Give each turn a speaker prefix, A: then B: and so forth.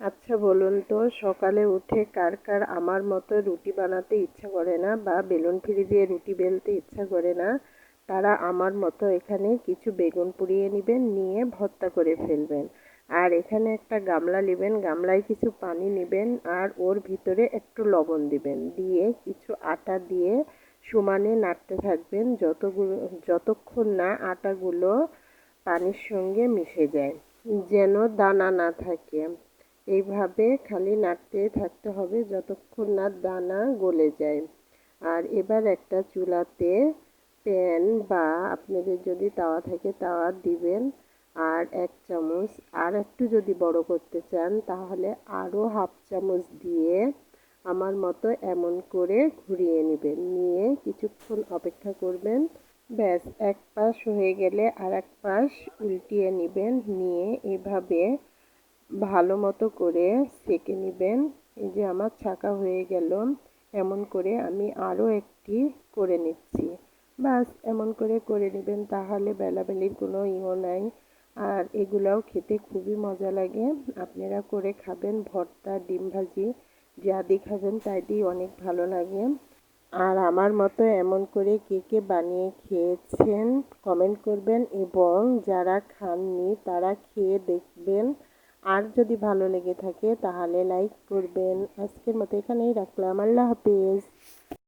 A: আচ্ছা বলুন তো, সকালে উঠে কার কার আমার মতো রুটি বানাতে ইচ্ছা করে না বা বেলুন ফিরি দিয়ে রুটি বেলতে ইচ্ছা করে না? তারা আমার মতো এখানে কিছু বেগুন পুড়িয়ে নেবেন, নিয়ে ভর্তা করে ফেলবেন। আর এখানে একটা গামলা নেবেন, গামলায় কিছু পানি নেবেন আর ওর ভিতরে একটু লবণ দিবেন। দিয়ে কিছু আটা দিয়ে সমানে নাড়তে থাকবেন যতগুলো, যতক্ষণ না আটাগুলো পানির সঙ্গে মিশে যায়, যেন দানা না থাকে। এইভাবে খালি নাড়তে থাকতে হবে যতক্ষণ না দানা গলে যায়। আর এবার একটা চুলাতে প্যান বা আপনাদের যদি তাওয়া থাকে তাওয়া দিবেন। আর এক চামচ, আর একটু যদি বড় করতে চান তাহলে আরও হাফ চামচ দিয়ে আমার মতো এমন করে ঘুরিয়ে নেবেন। নিয়ে কিছুক্ষণ অপেক্ষা করবেন। ব্যাস, এক পাশ হয়ে গেলে আর এক পাশ উল্টিয়ে নেবেন। নিয়ে এভাবে ভালো মতো করে সেঁকে নেবেন। এই যে আমার ছাকা হয়ে গেল, এমন করে আমি আরও একটি করে নিচ্ছি। বাস এমন করে করে নেবেন, তাহলে বেলাবেলির কোনো ইও নাই। আর এগুলাও খেতে খুবই মজা লাগে। আপনারা করে খাবেন ভর্তা, ডিম ভাজি, যা দিয়ে খাবেন তাই দিয়ে অনেক ভালো লাগে। আর আমার মতো এমন করে কে কে বানিয়ে খেয়েছেন কমেন্ট করবেন। এবং যারা খাননি, তারা খেয়ে দেখবেন। আর যদি ভালো লেগে থাকে তাহলে লাইক করবেন। আজকের মতো এখানেই রাখলাম। আল্লাহ হাফিজ।